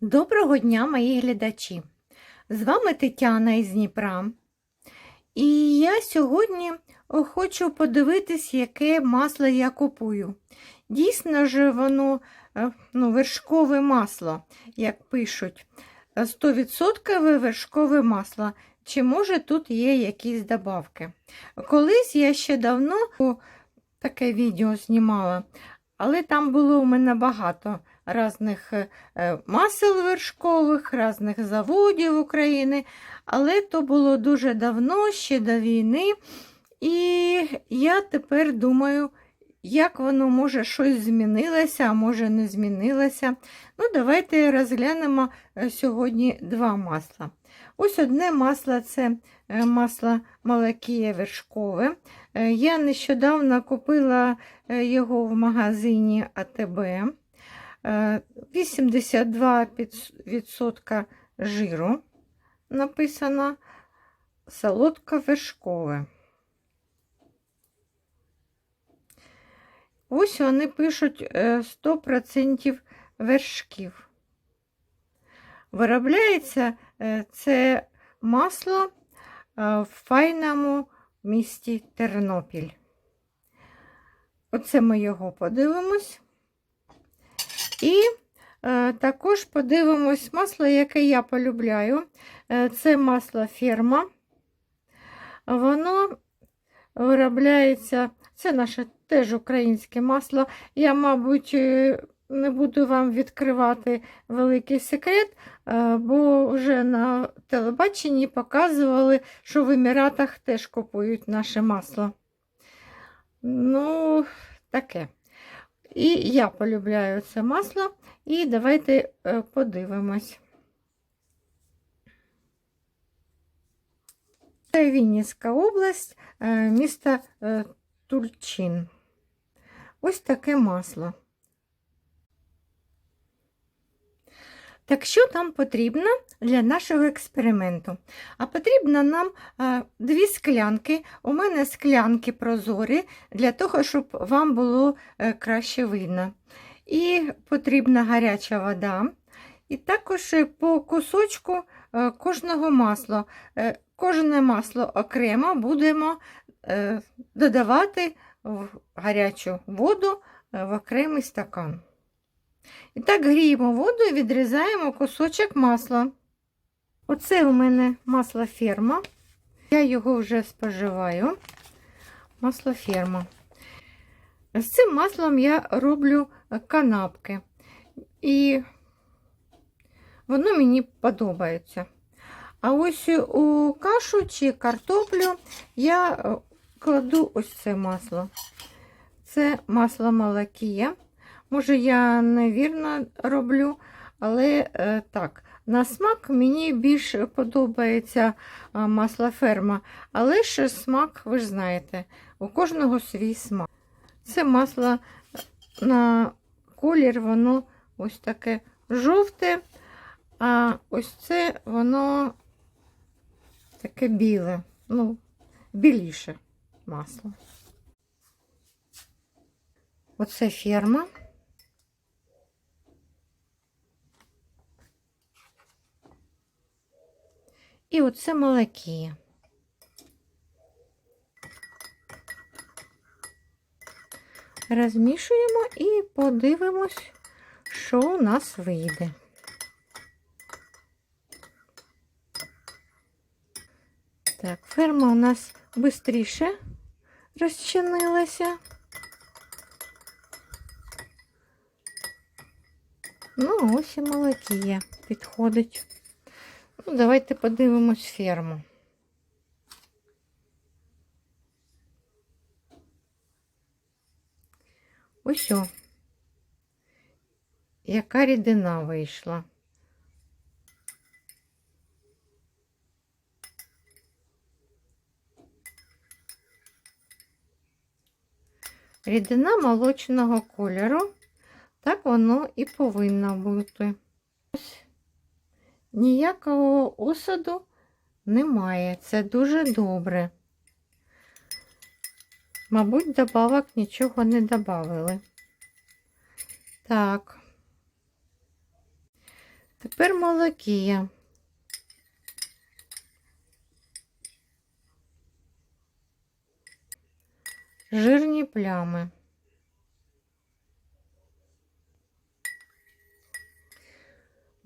Доброго дня, мої глядачі! З вами Тетяна із Дніпра. І я сьогодні хочу подивитись, яке масло я купую. Дійсно ж, воно е, ну, вершкове масло, як пишуть. 100% вершкове масло. Чи може тут є якісь добавки? Колись я ще давно таке відео знімала, але там було у мене багато різних е, масел вершкових, різних заводів України, але то було дуже давно, ще до війни. І я тепер думаю, як воно може щось змінилося, а може не змінилося. Ну, давайте розглянемо е, сьогодні два масла. Ось одне масло це е, масло молокія вершкове. Я нещодавно купила його в магазині АТБ. Е, 82% жиру написано солодко-вершкове. Ось вони пишуть е, 100% вершків. Виробляється е, це масло е, в файному місті Тернопіль. Оце ми його подивимось. І е, також подивимось масло, яке я полюбляю. Е, це масло ферма. Воно виробляється, це наше теж українське масло. Я, мабуть, е, не буду вам відкривати великий секрет, бо вже на телебаченні показували, що в Еміратах теж купують наше масло. Ну, таке. І я полюбляю це масло. І давайте е, подивимось. Це Вінницька область, е, місто е, Тульчин. Ось таке масло. Так що там потрібно для нашого експерименту? А потрібно нам а, дві склянки. У мене склянки прозорі, для того, щоб вам було е, краще видно. І потрібна гаряча вода. І також е, по кусочку е, кожного масла. Е, Кожне масло окремо будемо е, додавати в гарячу воду е, в окремий стакан. І так гріємо воду і відрізаємо кусочок масла. Оце у мене масло ферма. Я його вже споживаю. Масло ферма. З цим маслом я роблю канапки. І воно мені подобається. А ось у кашу чи картоплю я е, кладу ось це масло. Це масло молокія. Може, я невірно роблю, але е, так, на смак мені більше подобається е, масло ферма. Але ж смак, ви ж знаєте, у кожного свій смак. Це масло на колір, воно ось таке жовте, а ось це воно таке біле, ну, біліше масло. Оце ферма. І оце молокія. Розмішуємо і подивимось, що у нас вийде. Так, ферма у нас швидше розчинилася. Ну, ось і молокія підходить. Ну, давайте подивимось ферму. Ось яка рідина вийшла. Рідина молочного кольору, так воно і повинно бути. Ось ніякого осаду немає. Це дуже добре. Мабуть, добавок нічого не додавали. Так. Тепер молокія. Жирні плями.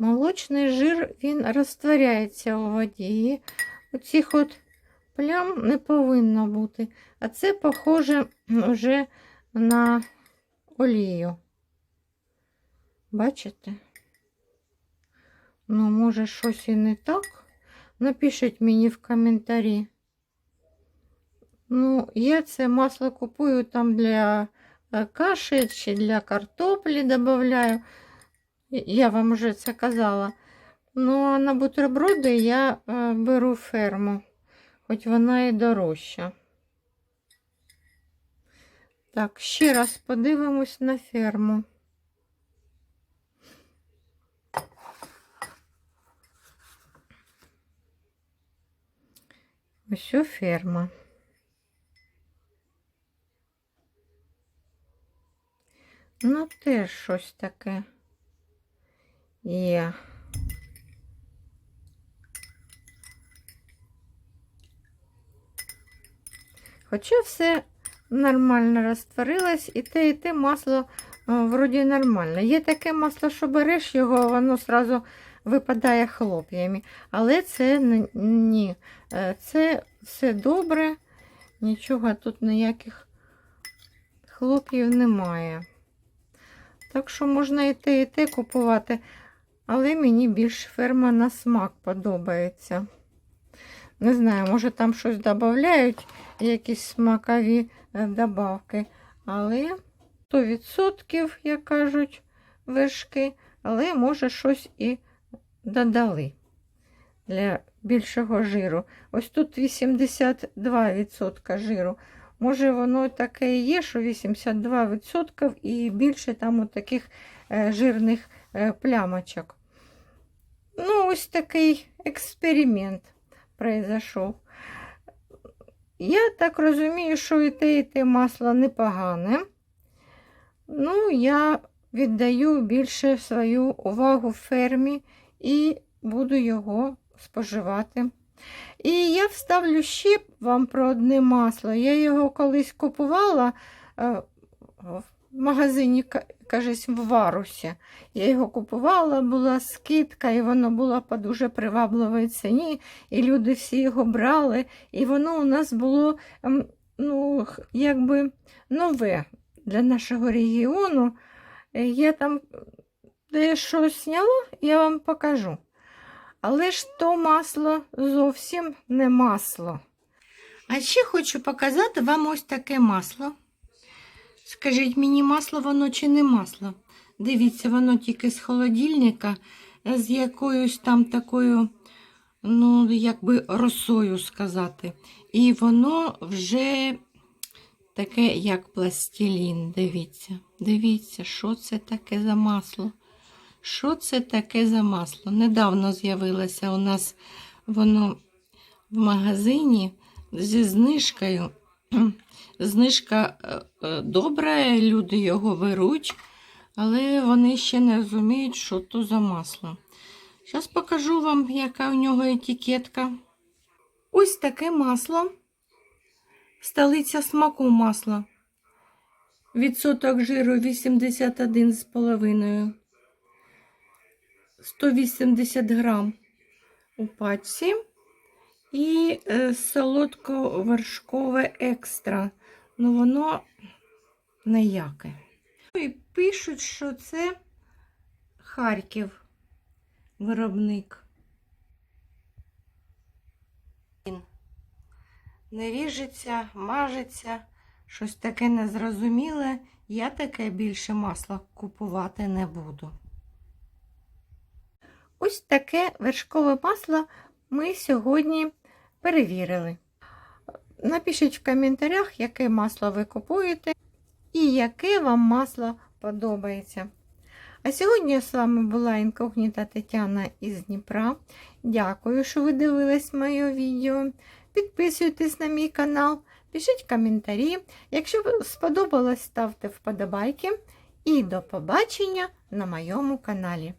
Молочний жир він розтворяється у воді. І оцих от плям не повинно бути. А це похоже вже на олію. Бачите? Ну, може, щось і не так. Напишіть мені в коментарі. Ну, я це масло купую там для е, каші чи для картоплі додаю. Я вам вже це казала. Ну, а на бутерброди я е, беру ферму, хоч вона і дорожча. Так, ще раз подивимось на ферму. Ось ферма. Ну, теж щось таке є. Хоча все нормально розтворилось, і те, і те масло е, вроді нормальне. Є таке масло, що береш його, воно одразу випадає хлоп'ями. Але це ні. Е, Це все добре, нічого тут ніяких хлоп'їв немає. Так що можна і те, і те купувати, але мені більш ферма на смак подобається. Не знаю, може там щось додають, якісь смакові е, добавки. Але 100%, як кажуть, вершки, але може щось і додали для більшого жиру. Ось тут 82% жиру. Може, воно таке і є, що 82% і більше там от таких е, жирних е, плямочок. Ну, ось такий експеримент произошов. Я так розумію, що і те, і те масло непогане. Ну, я віддаю більше свою увагу фермі і буду його споживати. І я вставлю ще вам про одне масло. Я його колись купувала е, в магазині, кажись, в Варусі. Я його купувала, була скидка, і воно було по дуже привабливій ціні, і люди всі його брали. І воно у нас було ем, ну, якби нове для нашого регіону. Е, Я там дещо зняла, я вам покажу. Але ж то масло зовсім не масло. А ще хочу показати вам ось таке масло. Скажіть мені, масло воно чи не масло? Дивіться, воно тільки з холодильника, е, з якоюсь там такою, ну, якби росою сказати. І воно вже таке, як пластилін. Дивіться, дивіться, що це таке за масло. Що це таке за масло? Недавно з'явилося у нас воно в магазині зі знижкою. Знижка е, е, добра, люди його беруть, але вони ще не розуміють, що то за масло. Зараз покажу вам, яка у нього етикетка. Ось таке масло. Столиця смаку масла. Відсоток жиру 81,5. 180 грам у пачці. І е, солодко-вершкове екстра. Ну, воно ніяке. І пишуть, що це Харків виробник. Не ріжеться, мажеться, щось таке незрозуміле. Я таке більше масла купувати не буду. Ось таке вершкове масло ми сьогодні перевірили. Напишіть в коментарях, яке масло ви купуєте і яке вам масло подобається. А сьогодні з вами була інкогніта Тетяна із Дніпра. Дякую, що ви дивились моє відео. Підписуйтесь на мій канал, пишіть коментарі. Якщо сподобалось, ставте вподобайки. І до побачення на моєму каналі.